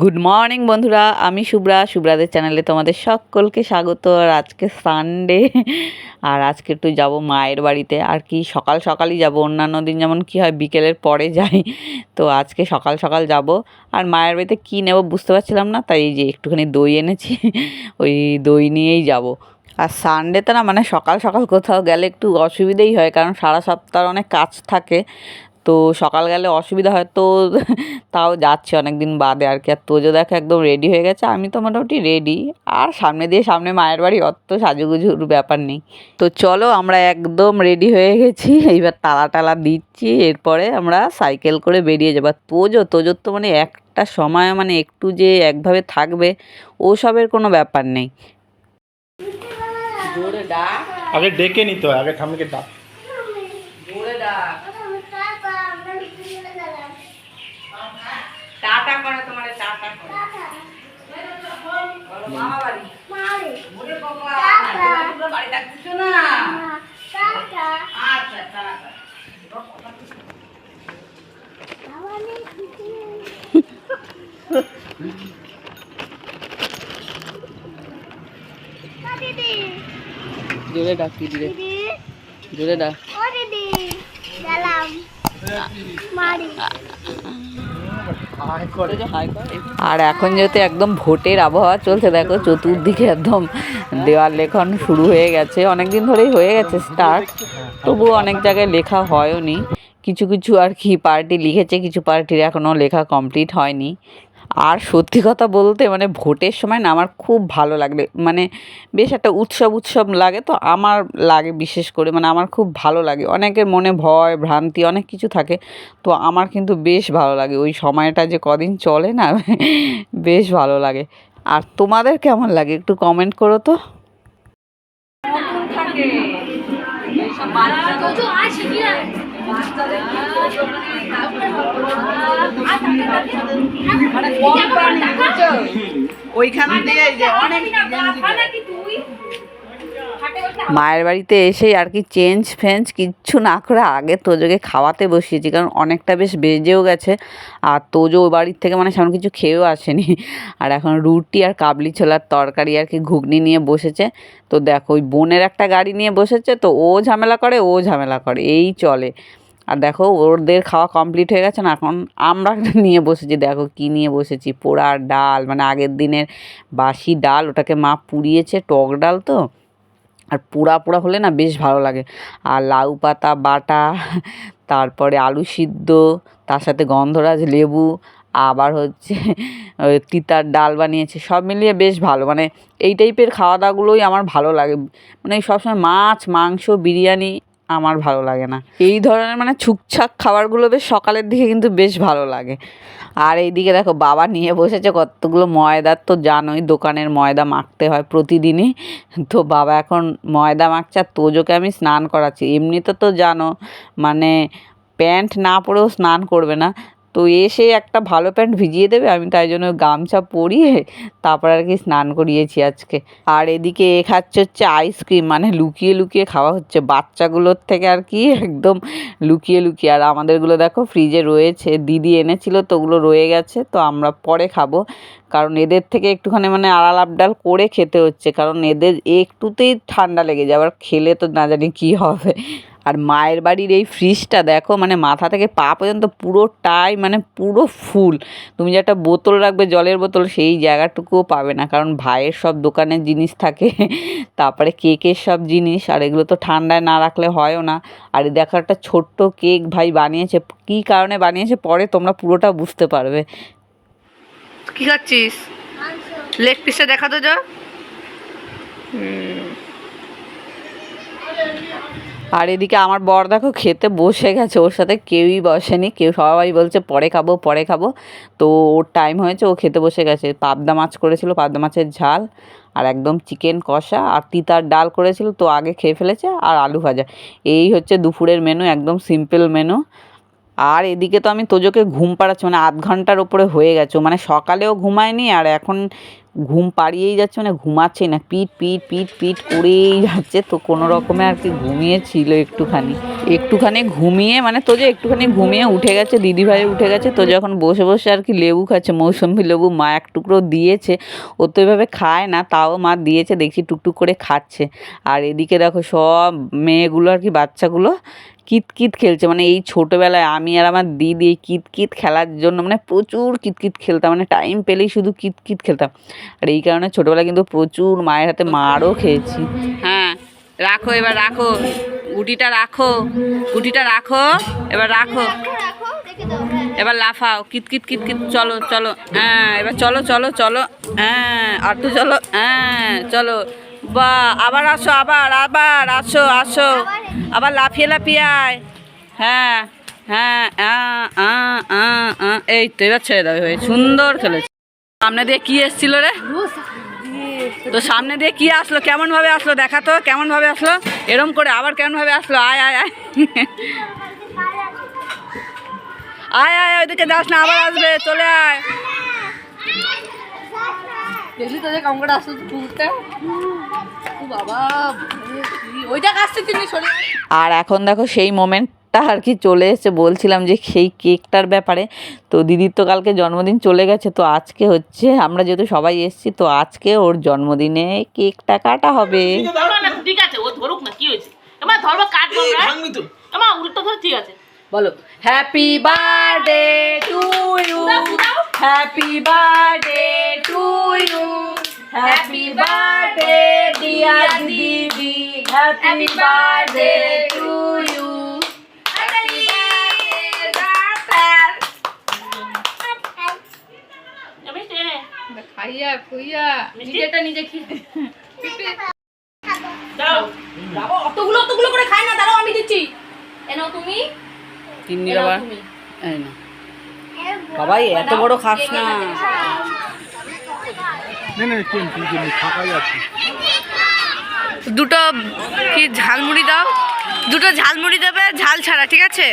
Good morning বন্ধুরা। আমি শুভ্রা। শুভ্রাদের চ্যানেলে তোমাদের সকলকে স্বাগত। আর আজকে সানডে আর আজকে একটু যাব মায়ের বাড়িতে। আর কি, সকাল সকালই যাব। অন্যান্য দিন যেমন কি হয়, বিকেলের পরে যাই। তো আজকে সকাল সকাল যাব। আর মায়ের বাড়িতে কী নেব বুঝতে পারছিলাম না। তাই এই যে একটুখানি দই এনেছি। ওই দই নিয়েই যাব। আর সানডেতে না মানে সকাল সকাল কোথাও গেলে একটু অসুবিধেই হয়। কারণ সারা সপ্তাহ অনেক কাজ থাকে। তো সকাল গেলে অসুবিধা হয় তো তাও যাচ্ছে অনেক দিন বাদে আর কি। আর তোজো দেখো একদম রেডি হয়ে গেছে আমি তো মোটামুটি রেডি আর সামনে দিয়ে সামনে মায়ের বাড়ি অত সাজুগুজুর ব্যাপার নেই। তো চলো আমরা একদম রেডি হয়ে গেছি এইবার তালা টালা দিচ্ছি এরপরে আমরা সাইকেল করে বেরিয়ে যাব। আর তোজো তোজোর তো মানে একটা সময় মানে একটু যে একভাবে থাকবে ওসবের কোনো ব্যাপার নেই। আগে ডেকে নিতে হয় আগে ঠাম্মিকে ডাক। ডাক। টাটা করে তোমার টাটা করে। মামা বাড়ি? ওরে বাবা বাড়ি ডাকছো না? আচ্ছা টাটা। জোরে ডাক দিদি জোরে ডাক। হাই করে আর এখন যেহেতু একদম ভোটের আবহাওয়া চলছে, দেখো চতুর্দিকে একদম দেওয়াল লেখন শুরু হয়ে গেছে। অনেক দিন ধরেই হয়ে গেছে স্টার্ট তবুও অনেক জায়গায় লেখা হয়ওনি। কিছু কিছু আর কি পার্টি লিখেছে, কিছু পার্টির এখনও লেখা কমপ্লিট হয়নি। আর সত্যি কথা বলতে মানে ভোটের সময় না আমার খুব ভালো লাগবে। মানে বেশ একটা উৎসব উৎসব লাগে তো আমার লাগে বিশেষ করে মানে আমার খুব ভালো লাগে। অনেকের মনে ভয়, ভ্রান্তি অনেক কিছু থাকে তো আমার কিন্তু বেশ ভালো লাগে। ওই সময়টা যে কদিন চলে না বেশ ভালো লাগে। আর তোমাদের কেমন লাগে একটু কমেন্ট করো তো। ওইখানে দিয়ে যে অনেক মায়ের বাড়িতে এসেই আর কি চেঞ্জ ফেঞ্জ কিচ্ছু না করে আগে তোজোকে খাওয়াতে বসিয়েছি কারণ অনেকটা বেশ বেজেও গেছে। আর তোজো ওই বাড়ির থেকে মানে সেমন কিছু খেয়েও আসেনি। আর এখন রুটি আর কাবলি ছোলার তরকারি আর কি ঘুগনি নিয়ে বসেছে। তো দেখো ওই বোনের একটা গাড়ি নিয়ে বসেছে তো ও ঝামেলা করে ও ঝামেলা করে এই চলে। আর দেখো, ওদের খাওয়া কমপ্লিট হয়ে গেছে না? এখন আমরা নিয়ে বসেছি, দেখো কি নিয়ে বসেছি। পোড়ার ডাল মানে আগের দিনের বাসি ডাল, ওটাকে মা পুড়িয়েছে, টক ডাল তো। আর পোড়া পোড়া হলে না বেশ ভালো লাগে। আর লাউ পাতা, বাটা, তারপরে আলু সিদ্ধ, তার সাথে গন্ধরাজ লেবু, আবার হচ্ছে তিতার ডাল বানিয়েছে, সব মিলিয়ে বেশ ভালো। মানে এই টাইপের খাওয়া দাওয়াগুলোই আমার ভালো লাগে। মানে সবসময় মাছ, মাংস, বিরিয়ানি আমার ভালো লাগে না। এই ধরনের মানে ছুকছাক খাবারগুলো বেশ সকালের দিকে কিন্তু বেশ ভালো লাগে। আর এইদিকে দেখো বাবা নিয়ে বসেছে কতগুলো ময়দার তো জানোই দোকানের ময়দা মাখতে হয় প্রতিদিনই। তো বাবা এখন ময়দা মাখছে আর তোজোকে আমি স্নান করাচ্ছি। এমনিতে তো জানো মানে প্যান্ট না পরেও স্নান করবে না। তো এসে একটা ভালো প্যান্ট ভিজিয়ে দেবে, আমি তাই জন্য গামছা পরিয়ে তারপর আর কি স্নান করিয়েছি আজকে। আর এদিকে এ খাচ্ছে হচ্ছে আইসক্রিম মানে লুকিয়ে লুকিয়ে খাওয়া হচ্ছে বাচ্চাগুলোর থেকে আর কি, একদম লুকিয়ে লুকিয়ে। আর আমাদেরগুলো দেখো ফ্রিজে রয়েছে, দিদি এনেছিল তো ওগুলো রয়ে গেছে, তো আমরা পরে খাব। কারণ এদের থেকে একটুখানি মানে আড়াল আবডাল করে খেতে হচ্ছে, কারণ এদের একটুতেই ঠান্ডা লেগে যায়, আবার খেলে তো না জানি কী হবে। আর মায়ের বাড়ির এই ফ্রিজটা দেখো মানে মাথা থেকে পা পর্যন্ত পুরোটাই মানে পুরো ফুল। তুমি যে একটা বোতল রাখবে, জলের বোতল, সেই জায়গাটুকুও পাবে না। কারণ ভাইয়ের সব দোকানের জিনিস থাকে, তারপরে কেকের সব জিনিস, আর এগুলো তো ঠান্ডায় না রাখলে হয়ও না। আর দেখো একটা ছোট্ট কেক ভাই বানিয়েছে। কী কারণে বানিয়েছে পরে তোমরা পুরোটা বুঝতে পারবে। কী খাচ্ছিস? লেগ পিসটা দেখা তো যা। আর এদিকে আমার বর দেখো খেতে বসে গেছে, ওর সাথে কেউই বসেনি, কেউ সবাই বলছে পরে খাব পরে খাব। তো ওর টাইম হয়েছে, ও খেতে বসে গেছে। পাবদা মাছ করেছিল, পাবদা মাছের ঝাল আর একদম চিকেন কষা আর তিতার ডাল করেছিল, তো আগে খেয়ে ফেলেছে আর আলু ভাজা। এই হচ্ছে দুপুরের মেনু একদম সিম্পল মেনু আর এদিকে তো আমি তোজোকে ঘুম পাড়াচ্ছি মানে আধ ঘণ্টার ওপরে হয়ে গেছে। মানে সকালেও ঘুমায়নি আর এখন ঘুম পাড়িয়েই যাচ্ছে মানে ঘুমাচ্ছে না, পিট পিট পিট পিট করেই যাচ্ছে, তো কোনো রকমে আর কি ঘুমিয়েছিল একটুখানি। একটুখানি ঘুমিয়ে মানে তো যে একটুখানি ঘুমিয়ে উঠে গেছে, দিদিভাই উঠে গেছে, তো যখন বসে বসে আর কি লেবু খাচ্ছে মৌসুম্বি লেবু মা এক টুকরো দিয়েছে, ও তো এভাবে খায় না, তাও মা দিয়েছে, দেখছি টুকটুক করে খাচ্ছে। আর এদিকে দেখো সব মেয়েগুলো আর কি, বাচ্চাগুলো কিতকিত খেলছে মানে এই ছোটোবেলায় আমি আর আমার দিদি কিতকিত খেলার জন্য মানে প্রচুর কিতকিত খেলতাম মানে টাইম পেলেই শুধু কিতকিত খেলতাম। আর এই কারণে ছোটোবেলায় কিন্তু প্রচুর মায়ের হাতে মারও খেয়েছি। হ্যাঁ। রাখো, এবার রাখো। গুটিটা রাখো গুটিটা রাখো, এবার রাখো। এবার লাফাও কিতকিত কিতকিত চলো চলো হ্যাঁ এবার চলো চলো চলো হ্যাঁ আর তো চলো হ্যাঁ চলো। বা, আবার আসো, আবার আবার, আসো আসো, আবার লাফিয়ে লাফিয়ে আয়। হ্যাঁ হ্যাঁ। এই তো এবার ছেড়ে দেবে সুন্দর খেলেছে। সামনে দিয়ে কি এসছিল রে? তো সামনে দিয়ে কি আসলো? কেমন ভাবে আসলো? দেখা তো কেমন ভাবে আসলো? এরম করে আবার কেমন ভাবে আসলো? আয় আয় আয়। আয় আয় ওইদিকে যাস না, আবার আসবে, চলে আয়। ওইটা আর এখন দেখো সেই মোমেন্টটা আর কি চলে এসেছে। বলছিলাম যে সেই কেকটার ব্যাপারে। তো দিদির তো কালকে জন্মদিন চলে গেছে তো আজকে হচ্ছে আমরা যেহেতু সবাই এসেছি তো আজকে ওর জন্মদিনে কেকটা কাটা হবে। ঠিক আছে ও ধরুক না কি হয়েছে? এমা ধরবো কাটবো আমরা। ভাঙবি তো। এমা উল্টো ধরে ঠিক আছে। বলো। Happy birthday to you happy birthday to you happy birthday dear দিদি হ্যাপি বার্থডে টু ইউ আমি টেনে খাইয়া খুইয়া নিজেটা নিজে খেয়ে দাও। যাব অতগুলো অতগুলো করে খাই না দাঁড়াও আমি দিচ্ছি। এনো তুমি। এনাও বাবা। এই না বাবাই এত বড় খাস না। না না কেন তুই কেন ফাঁকাই আছে। দুটো কি ঝালমুড়ি দাও? দুটো ঝালমুড়ি দেবে, ঝাল ছাড়া, ঠিক আছে?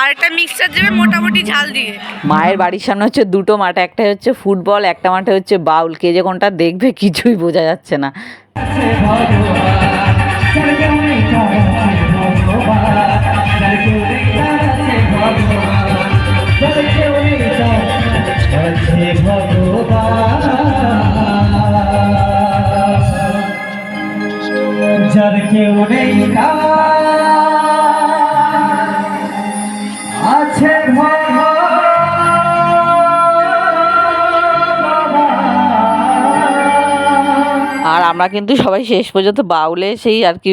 আর একটা মিক্সচার দেবে মোটামুটি ঝাল দিয়ে। মায়ের বাড়ির সামনে হচ্ছে দুটো মাঠ একটা হচ্ছে ফুটবল, একটা মাঠে হচ্ছে বাউল। কে যে কোনটা দেখবে কিছুই বোঝা যাচ্ছে না। আছে আর আমরা কিন্তু সবাই শেষ পর্যন্ত বাউলে সেই আর কি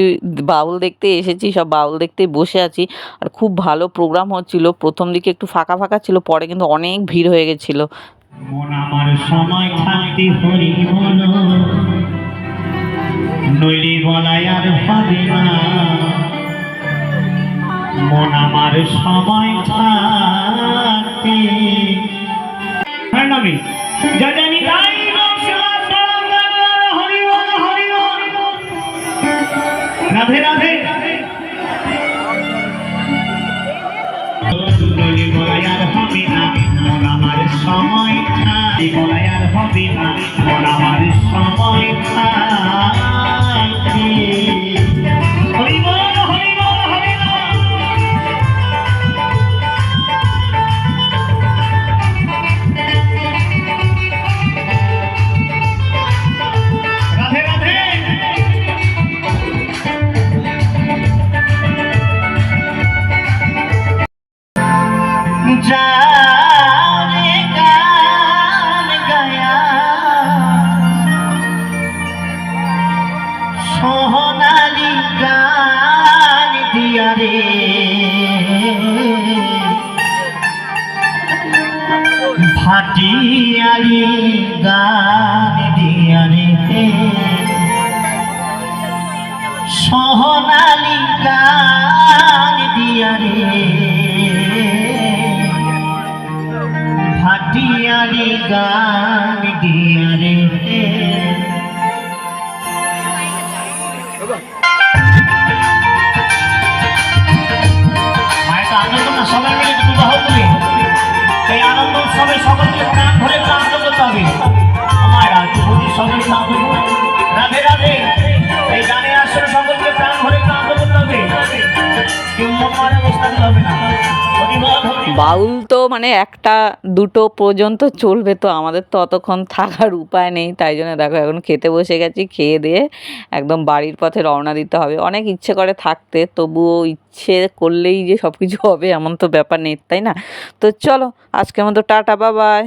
বাউল দেখতে এসেছি সব বাউল দেখতে বসে আছি। আর খুব ভালো প্রোগ্রাম হচ্ছিল প্রথম দিকে একটু ফাঁকা ফাঁকা ছিল পরে কিন্তু অনেক ভিড় হয়ে গেছিল। আমার সময় থাকতে হরি নইলে বলাই আর না। মন আমার সময় থাকতে। যা জানি তাই রাধে রাধে। দিয়ারি গান দিয়ারি সহনালি গান দিয়ারি ভাটিয়ারি গান দিয়ারে মায়ের আনন্দ না, সবাই মিলে বিবাহ করে এই আনন্দ সবাই সকলকে প্রাণ ধরে প্রাণ করতে হবে। আমার রাজভূমি সবাই প্রাণ রাধে রাধে। এই গানে আসলে সকলকে প্রাণ ধরে প্রাণ করতে হবে। কেউ মনে অবস্থা হবে না। বাউল তো মানে একটা, দুটো পর্যন্ত চলবে তো, আমাদের তো অতক্ষণ থাকার উপায় নেই, তাই জন্য দেখো এখন খেতে বসে গেছি, খেয়ে দিয়ে একদম বাড়ির পথে রওনা দিতে হবে। অনেক ইচ্ছে করে থাকতে, তবুও ইচ্ছে করলেই যে সব কিছু হবে, এমন তো ব্যাপার নেই, তাই না? তো চলো, আজকের মতো টাটা বাবাই